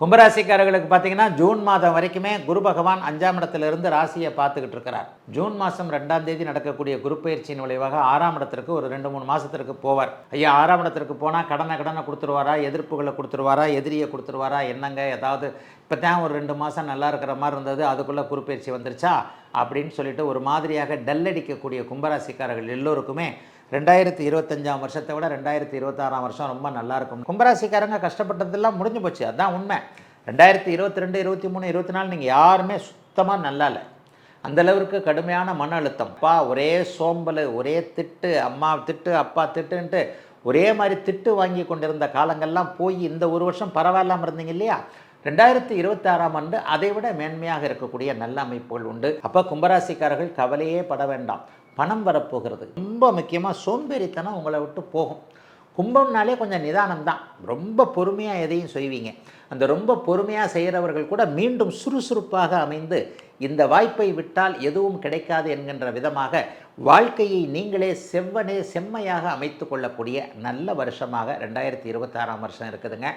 கும்பராசிக்காரர்களுக்கு பார்த்தீங்கன்னா ஜூன் மாதம் வரைக்குமே குரு பகவான் அஞ்சாம் இடத்திலிருந்து ராசியை பார்த்துக்கிட்டு இருக்கிறார். ஜூன் மாதம் ரெண்டாம் தேதி நடக்கக்கூடிய குரு பயிற்சியின் விளைவாக ஆறாம் இடத்திற்கு ஒரு ரெண்டு மூணு மாதத்திற்கு போவார். ஐயா ஆறாம் இடத்திற்கு போனால் கடனை கடனை கொடுத்துருவாரா? எதிர்ப்புகளை கொடுத்துருவாரா? எதிரியை கொடுத்துருவாரா? என்னங்க? ஏதாவது இப்போ தான் ஒரு ரெண்டு மாதம் நல்லா இருக்கிற மாதிரி இருந்தது அதுக்குள்ளே குரு பயிற்சி வந்துருச்சா? அப்படின்னு சொல்லிட்டு ஒரு மாதிரியாக டல் அடிக்கக்கூடிய கும்பராசிக்காரர்கள் எல்லோருக்குமே ரெண்டாயிரத்தி இருபத்தஞ்சாம் வருஷத்தை விட ரெண்டாயிரத்தி இருபத்தாறாம் வருஷம் ரொம்ப நல்லாயிருக்கும் கும்பராசிக்காரங்க கஷ்டப்பட்டதெல்லாம் முடிஞ்சு போச்சு அதான் உண்மை. ரெண்டாயிரத்தி இருபத்தி ரெண்டு இருபத்தி மூணு இருபத்தி நாலு நீங்கள் யாருமே சுத்தமாக நல்லா இல்லை அந்த அளவிற்கு கடுமையான மன அழுத்தம். அப்பா ஒரே சோம்பல் ஒரே திட்டு அம்மா திட்டு அப்பா திட்டுன்ட்டு ஒரே மாதிரி திட்டு வாங்கி கொண்டிருந்த காலங்கள்லாம் போய் இந்த ஒரு வருஷம் பரவாயில்லாமல் இருந்தீங்க இல்லையா? ரெண்டாயிரத்தி இருபத்தாறாம் ஆண்டு அதை விட மேன்மையாக இருக்கக்கூடிய நல்ல அமைப்புகள் உண்டு. அப்போ கும்பராசிக்காரர்கள் கவலையே பட வேண்டாம். பணம் வரப்போகிறது. ரொம்ப முக்கியமாக சோம்பேறித்தனம் உங்களை விட்டு போகும். கும்பம்னாலே கொஞ்சம் நிதானம் தான் ரொம்ப பொறுமையாக எதையும் செய்வீங்க. அந்த ரொம்ப பொறுமையாக செய்கிறவர்கள் கூட மீண்டும் சுறுசுறுப்பாக அமைந்து இந்த வாய்ப்பை விட்டால் எதுவும் கிடைக்காது என்கின்ற விதமாக வாழ்க்கையை நீங்களே செவ்வனே செம்மையாக அமைத்து கொள்ளக்கூடிய நல்ல வருஷமாக ரெண்டாயிரத்தி இருபத்தாறாம் வருஷம் இருக்குதுங்க.